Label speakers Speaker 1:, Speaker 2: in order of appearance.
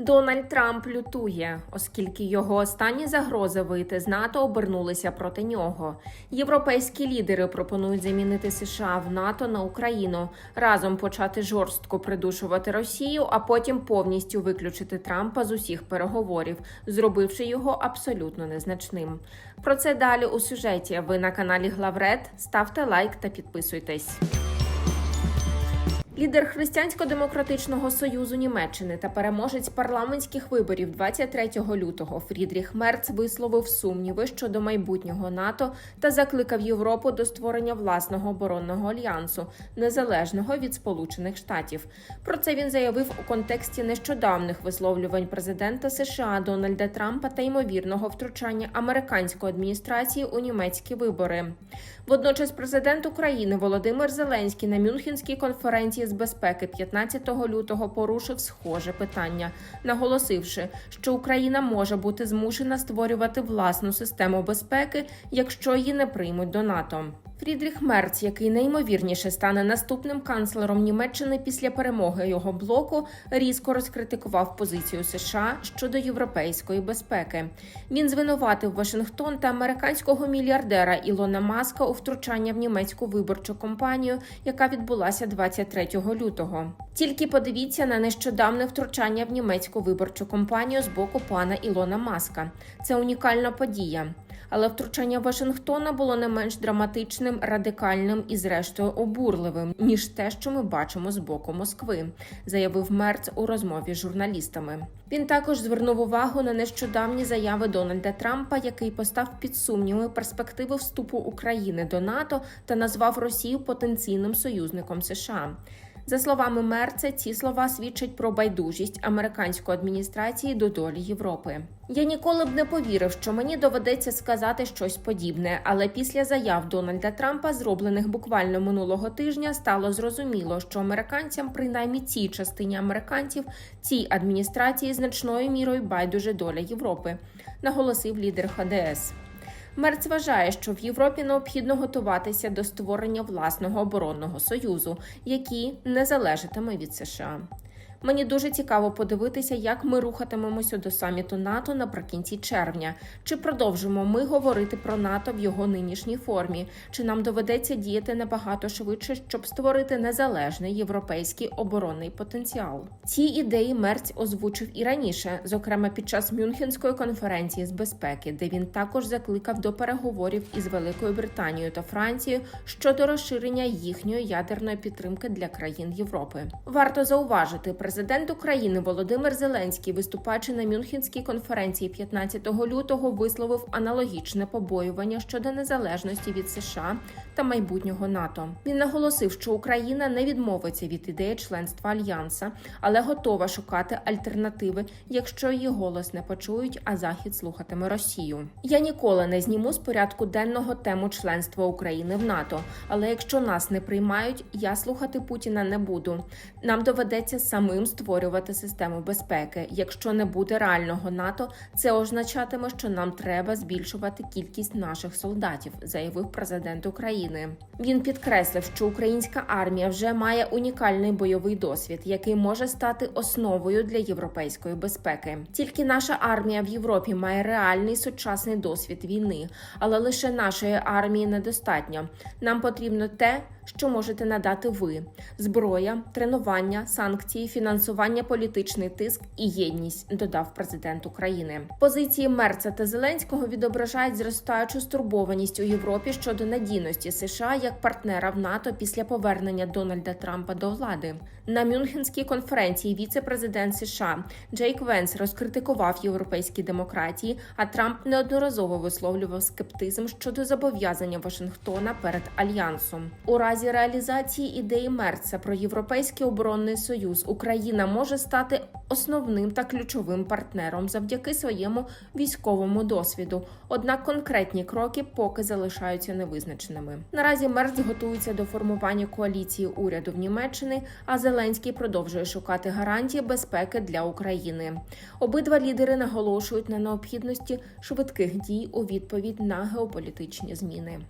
Speaker 1: Дональд Трамп лютує, оскільки його останні загрози вийти з НАТО обернулися проти нього. Європейські лідери пропонують замінити США в НАТО на Україну, разом почати жорстко придушувати Росію, а потім повністю виключити Трампа з усіх переговорів, зробивши його абсолютно незначним. Про це далі у сюжеті. Ви на каналі Главред. Ставте лайк та підписуйтесь. Лідер Християнсько-демократичного союзу Німеччини та переможець парламентських виборів 23 лютого Фрідріх Мерц висловив сумніви щодо майбутнього НАТО та закликав Європу до створення власного оборонного альянсу, незалежного від Сполучених Штатів. Про це він заявив у контексті нещодавних висловлювань президента США Дональда Трампа та ймовірного втручання американської адміністрації у німецькі вибори. Водночас, президент України Володимир Зеленський на Мюнхенській конференції з безпеки 15 лютого порушив схоже питання, наголосивши, що Україна може бути змушена створювати власну систему безпеки, якщо її не приймуть до НАТО. Фрідріх Мерц, який найімовірніше стане наступним канцлером Німеччини після перемоги його блоку, різко розкритикував позицію США щодо європейської безпеки. Він звинуватив Вашингтон та американського мільярдера Ілона Маска у втручання в німецьку виборчу кампанію, яка відбулася 23 лютого. Тільки подивіться на нещодавне втручання в німецьку виборчу кампанію з боку пана Ілона Маска. Це унікальна подія. Але втручання Вашингтона було не менш драматичним, радикальним і, зрештою, обурливим ніж те, що ми бачимо з боку Москви, заявив Мерц у розмові з журналістами. Він також звернув увагу на нещодавні заяви Дональда Трампа, який постав під сумніви перспективи вступу України до НАТО та назвав Росію потенційним союзником США. За словами Мерца, ці слова свідчать про байдужість американської адміністрації до долі Європи. Я ніколи б не повірив, що мені доведеться сказати щось подібне, але після заяв Дональда Трампа, зроблених буквально минулого тижня, стало зрозуміло, що американцям, принаймні цій частині американців, цій адміністрації значною мірою байдуже доля Європи, наголосив лідер ХДС. Мерц вважає, що в Європі необхідно готуватися до створення власного оборонного союзу, який не залежатиме від США. Мені дуже цікаво подивитися, як ми рухатимемося до саміту НАТО наприкінці червня. Чи продовжимо ми говорити про НАТО в його нинішній формі? Чи нам доведеться діяти набагато швидше, щоб створити незалежний європейський оборонний потенціал? Ці ідеї Мерць озвучив і раніше, зокрема під час Мюнхенської конференції з безпеки, де він також закликав до переговорів із Великою Британією та Францією щодо розширення їхньої ядерної підтримки для країн Європи. Варто зауважити, Президент України Володимир Зеленський, виступаючи на Мюнхенській конференції 15 лютого, висловив аналогічне побоювання щодо незалежності від США та майбутнього НАТО. Він наголосив, що Україна не відмовиться від ідеї членства альянса, але готова шукати альтернативи, якщо її голос не почують, а Захід слухатиме Росію. Я ніколи не зніму з порядку денного тему членства України в НАТО. Але якщо нас не приймають, я слухати Путіна не буду. Нам доведеться самим створювати систему безпеки. Якщо не буде реального НАТО, це означатиме, що нам треба збільшувати кількість наших солдатів, заявив президент України. Він підкреслив, що українська армія вже має унікальний бойовий досвід, який може стати основою для європейської безпеки. Тільки наша армія в Європі має реальний сучасний досвід війни, але лише нашої армії недостатньо. Нам потрібно те, що можете надати ви: зброя, тренування, санкції, фінансування, політичний тиск і єдність, додав президент України. Позиції Мерца та Зеленського відображають зростаючу стурбованість у Європі щодо надійності США як партнера в НАТО після повернення Дональда Трампа до влади. На Мюнхенській конференції віце-президент США Джейк Венс розкритикував європейські демократії, а Трамп неодноразово висловлював скептизм щодо зобов'язання Вашингтона перед альянсом. У разі реалізації ідеї Мерца про європейський оборонний союз Україна може стати основним та ключовим партнером завдяки своєму військовому досвіду. Однак конкретні кроки поки залишаються невизначеними. Наразі Мерц готується до формування коаліції уряду в Німеччини, а Зеленський продовжує шукати гарантії безпеки для України. Обидва лідери наголошують на необхідності швидких дій у відповідь на геополітичні зміни.